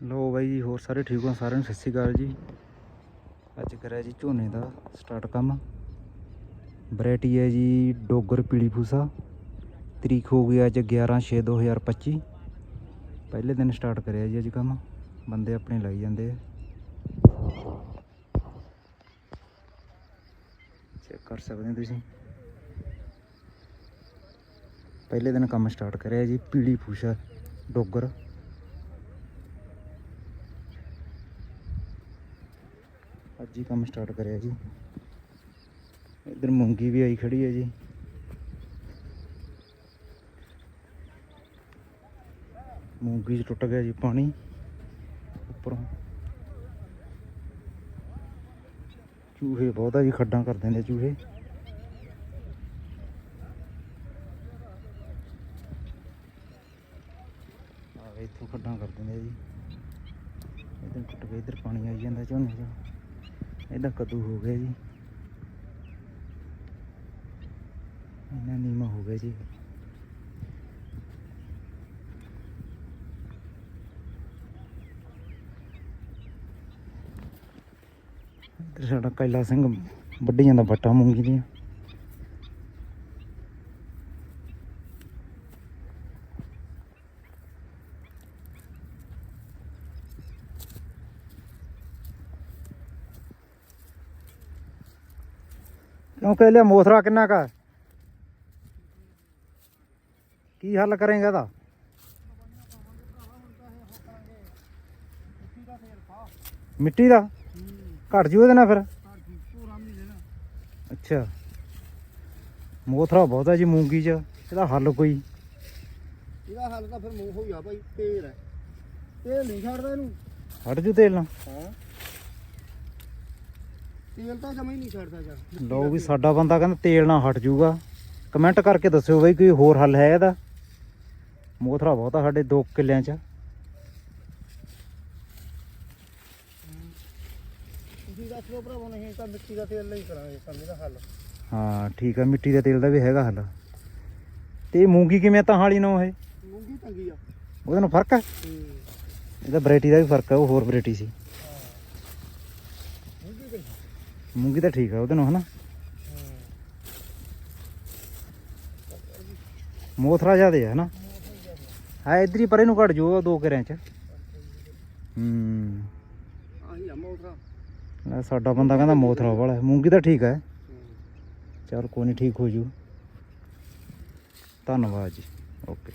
ਲੋ ਬਾਈ ਜੀ, ਹੋਰ ਸਾਰੇ ਠੀਕ ਹੋ? ਸਾਰਿਆਂ ਨੂੰ ਸਤਿ ਸ਼੍ਰੀ ਅਕਾਲ ਜੀ। ਅੱਜ ਕਰਿਆ ਜੀ ਝੋਨੇ ਦਾ ਸਟਾਰਟ ਕੰਮ। ਵੈਰਾਈਟੀ ਹੈ ਜੀ ਡੋਗਰ ਪੀਲੀ ਫੂਸਾ ਤਰੀਕ ਹੋ ਗਈ ਅੱਜ 11/6/2025 ਪਹਿਲੇ ਦਿਨ ਸਟਾਰਟ ਕਰਿਆ ਜੀ ਅੱਜ ਕੰਮ। ਬੰਦੇ ਆਪਣੇ ਲਾਈ ਜਾਂਦੇ ਆ। ਚੈੱਕ ਕਰ ਸਕਦੇ ਹੋ ਤੁਸੀਂ। ਪਹਿਲੇ ਦਿਨ ਕੰਮ ਸਟਾਰਟ ਕਰਿਆ ਜੀ ਪੀਲੀ ਫੂਸਾ ਡੋਗਰ। ਅੱਜ ਹੀ ਕੰਮ ਸਟਾਰਟ ਕਰਿਆ ਜੀ। ਇੱਧਰ ਮੂੰਗੀ ਵੀ ਆਈ ਖੜੀ ਹੈ ਜੀ। ਮੂੰਗੀ 'ਚ ਟੁੱਟ ਗਿਆ ਜੀ ਪਾਣੀ ਉੱਪਰੋਂ। ਚੂਹੇ ਬਹੁਤ ਜੀ, ਖੱਡਾਂ ਕਰ ਦਿੰਦੇ ਚੂਹੇ। ਆ ਇੱਥੋਂ ਖੱਡਾਂ ਕਰ ਦਿੰਦੇ ਜੀ। ਇੱਧਰ ਟੁੱਟ ਗਿਆ, ਇੱਧਰ ਪਾਣੀ ਆਈ ਜਾਂਦਾ ਝੋਨੇ 'ਚ। ਇਹਦਾ ਕੱਦੂ ਹੋ ਗਿਆ ਜੀ। ਇਹਨਾਂ ਨੀਮਾ ਹੋ ਗਿਆ ਜੀ। ਸਾਡਾ ਕੈਲਾ ਸਿੰਘ ਵੱਢੀ ਜਾਂਦਾ ਬੱਟਾ ਮੂੰਗੀ ਦੀਆਂ। ਕਿਉਂ ਕਹਿ ਲਿਆ ਮੋਥਰਾ ਕਿੰਨਾ ਕਾ ਕੀ ਹੱਲ ਕਰੇਗਾ ਇਹਦਾ? ਮਿੱਟੀ ਦਾ? ਘਟ ਜੂ ਇਹਦੇ ਨਾਲ ਫਿਰ? ਅੱਛਾ। ਮੋਥਰਾ ਬਹੁਤਾ ਜੀ ਮੂੰਗੀ ਚ ਇਹਦਾ ਹੱਲ ਕੋਈ? ਇਹਦਾ ਹੱਲ ਤਾਂ ਫਿਰ ਮੂੰਹ ਹੋ ਗਿਆ ਭਾਈ ਤੇਲ ਹੈ। ਤੇਲ ਨਹੀਂ ਛੱਡਦਾ ਇਹਨੂੰ। ਹਟ ਜੂ ਤੇਲ ਨਾਲ। ਹਾਂ। ਤੇਲ ਤਾਂ ਜਮਾ ਹੀ ਨਹੀਂ ਛੱਡਦਾ ਯਾਰ ਲਓ ਵੀ ਸਾਡਾ ਬੰਦਾ ਕਹਿੰਦਾ ਤੇਲ ਨਾਲ ਹਟ ਜੂਗਾ ਕਮੈਂਟ ਕਰਕੇ ਦੱਸਿਓ ਬਈ ਕੋਈ ਹੋਰ ਹੱਲ ਹੈ ਇਹਦਾ। ਮੋਥਰਾ ਬਹੁਤਾ ਸਾਡੇ 2 ਕਿੱਲਿਆਂ ਚ। ਤੁਸੀਂ ਦੱਸ ਲਓ ਭਰਾਵਾ ਨਹੀਂ ਤਾਂ ਮਿੱਟੀ ਦਾ ਤੇਲ ਲਈ ਕਰਾਂਗੇ ਕੰਮ ਇਹਦਾ ਹੱਲ। ਹਾਂ ਠੀਕ ਆ ਮਿੱਟੀ ਦੇ ਤੇਲ ਦਾ ਵੀ ਹੈਗਾ ਹੱਲ। ਤੇ ਮੂੰਗੀ ਕਿਵੇਂ ਤਾਂ ਹਾਲੀ ਨੂੰ ਇਹ? ਮੂੰਗੀ ਚੰਗੀ ਆ। ਉਹਦੇ ਨਾਲ ਫ਼ਰਕ ਹੈ ਹੂੰ। ਇਹਦਾ ਵੈਰਾਈਟੀ ਦਾ ਵੀ ਫ਼ਰਕ ਹੈ ਉਹ ਹੋਰ ਵੈਰਾਈਟੀ ਸੀ ਮੂੰਗੀ ਚੰਗੀ ਮੂੰਗੀ ਤਾਂ ਠੀਕ ਆ ਉਹਦੇ ਨਾਲ ਹਨਾ। ਮੋਥਰਾ ਜ਼ਿਆਦੇ ਆ ਹਨਾ। ਹਾਂ ਇਧਰ ਹੀ ਪਰੇ ਨੂੰ ਘਟ ਜੂਗਾ ਦੋ ਕਿਰਿਆਂ ਚ। ਹੂੰ। ਆਹੀ ਆ ਸਾਡਾ ਬੰਦਾ ਕਹਿੰਦਾ ਮੋਥਰਾ ਵਾਲਾ ਮੂੰਗੀ ਤਾਂ ਠੀਕ ਹੈ ਚਲ ਕੋਈ ਨਹੀਂ ਠੀਕ ਹੋ ਜੂ। ਧੰਨਵਾਦ ਜੀ। ਓਕੇ।